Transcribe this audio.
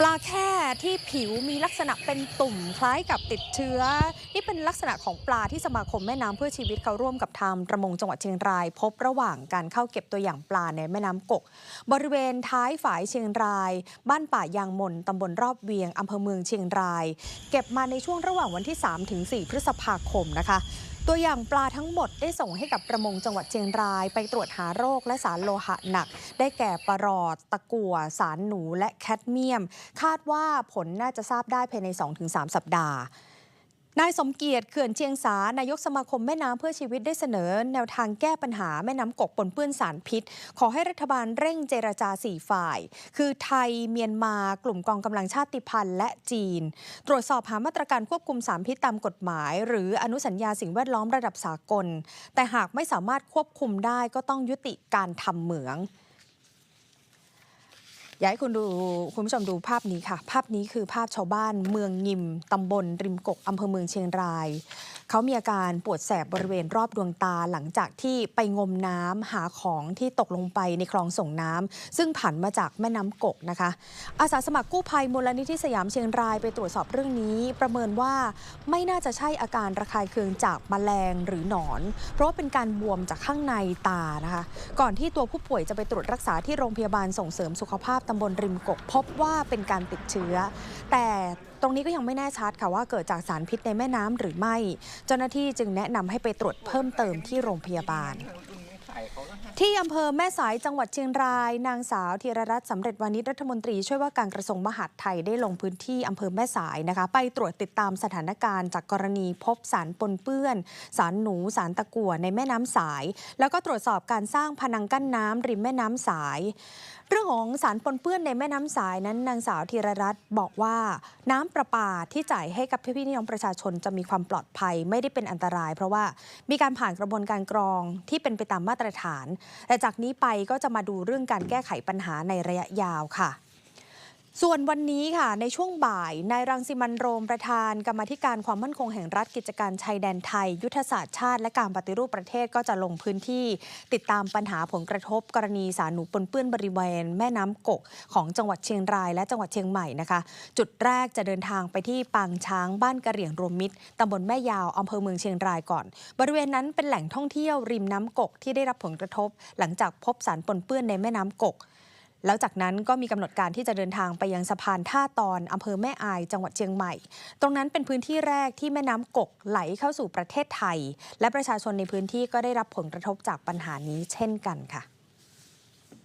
ปลาแค่ที่ผิวมีลักษณะเป็นตุ่มคล้ายกับติดเชื้อ นี่เป็นลักษณะของปลาที่สมาคมแม่น้ำเพื่อชีวิตเขาร่วมกับทางประมงจังหวัดเชียงราย พบระหว่างการเข้าเก็บตัวอย่างปลาในแม่น้ำกก บริเวณท้ายฝายเชียงราย บ้านป่ายางมนตำบลรอบเวียงอำเภอเมืองเชียงราย เก็บมาในช่วงระหว่างวันที่3ถึง4พฤษภาคมนะคะ ตัวอย่างปลาทั้งหมดได้ส่งให้กับประมงจังหวัดเชียงราย ไปตรวจหาโรคและสารโลหะหนัก ได้แก่ปลอด ตะกั่ว สารหนูและแคดเมียม คาดว่าผลน่าจะทราบได้ภายใน 2-3 สัปดาห์ นายสมเกียรติเขื่อนเชียงสา นายกสมาคมแม่น้ำเพื่อชีวิตได้เสนอ แนวทางแก้ปัญหาแม่น้ำกกปนเปื้อนสารพิษ ขอให้รัฐบาลเร่งเจรจา 4 ฝ่าย คือไทยเมียนมากลุ่มกองกำลังชาติพันธุ์และจีน ตรวจสอบหามาตรการควบคุมสารพิษตามกฎหมาย หรืออนุสัญญาสิ่งแวดล้อมระดับสากล แต่หากไม่สามารถควบคุมได้ก็ต้องยุติการทำเหมือง อยากให้คุณดูคุณผู้ชมดูภาพนี้ค่ะ ภาพนี้คือภาพชาวบ้านเมืองยิมตำบลริมกกอำเภอเมืองเชียงรายเขามีอาการปวดแสบบริเวณรอบดวงตาหลังจากที่ไปงมน้ำหาของที่ตกลงไปในคลองส่งน้ำซึ่งผันมาจากแม่น้ำกกนะคะ อาสาสมัครกู้ภัยมูลนิธิสยามเชียงรายไปตรวจสอบเรื่องนี้ ประเมินว่าไม่น่าจะใช่อาการระคายเคืองจากแมลงหรือหนอน เพราะว่าเป็นการบวมจากข้างในตานะคะ ก่อนที่ตัวผู้ป่วยจะไปตรวจรักษาที่โรงพยาบาลส่งเสริมสุขภาพตำบลริมกก พบว่าเป็นการติดเชื้อ แต่ ตรงนี้ก็ยังไม่แน่ชัดค่ะว่าเกิดจากสารพิษในแม่น้ำหรือไม่ เจ้าหน้าที่จึงแนะนำให้ไปตรวจเพิ่มเติมที่โรงพยาบาล ที่อำเภอแม่สายจังหวัดเชียงราย นางสาวธีรรัตน์สำเร็จวานิชรัฐมนตรีช่วยว่าการกระทรวงมหาดไทยได้ลงพื้นที่อำเภอแม่สายนะคะ ไปตรวจติดตามสถานการณ์ จากกรณีพบสารปนเปื้อน สารหนูสารตะกั่วในแม่น้ำสาย แล้วก็ตรวจสอบการสร้างพนังกั้นน้ำริมแม่น้ำสาย เรื่องของสารปนเปื้อนในแม่น้ำสายนั้น นางสาวธีรรัตน์บอกว่าน้ำประปาที่จ่ายให้กับพี่น้องประชาชนจะมีความปลอดภัยไม่ได้เป็นอันตราย เพราะว่ามีการผ่านกระบวนการกรองที่เป็นไปตามมาตรฐาน แต่จากนี้ไปก็จะมาดูเรื่องการแก้ไขปัญหาในระยะยาวค่ะ ส่วนวันนี้ค่ะในช่วงบ่ายนายรังสิมันโรมประธาน กรรมธิการความมั่นคงแห่งรัฐกิจการชายแดนไทย ยุทธศาสตร์ชาติ และการปฏิรูปประเทศก็จะลงพื้นที่ ติดตามปัญหาผลกระทบ กรณีสารหนูปนเปื้อนบริเวณแม่น้ำกก ของจังหวัดเชียงรายและจังหวัดเชียงใหม่นะคะ จุดแรกจะเดินทางไปที่ปางช้างบ้านกระเหรี่ยงรวมมิตรตำบลแม่ยาวอำเภอเมืองเชียงรายก่อน บริเวณนั้นเป็นแหล่งท่องเที่ยวริมน้ำกกที่ได้รับผลกระทบ หลังจากพบสารปนเปื้อนในแม่น้ำกก แล้วจากนั้นก็มีกำหนดการที่จะเดินทางไปยังสะพานท่าตอนอำเภอแม่อายจังหวัดเชียงใหม่ ตรงนั้นเป็นพื้นที่แรกที่แม่น้ำกกไหลเข้าสู่ประเทศไทย และประชาชนในพื้นที่ก็ได้รับผลกระทบจากปัญหานี้เช่นกันค่ะ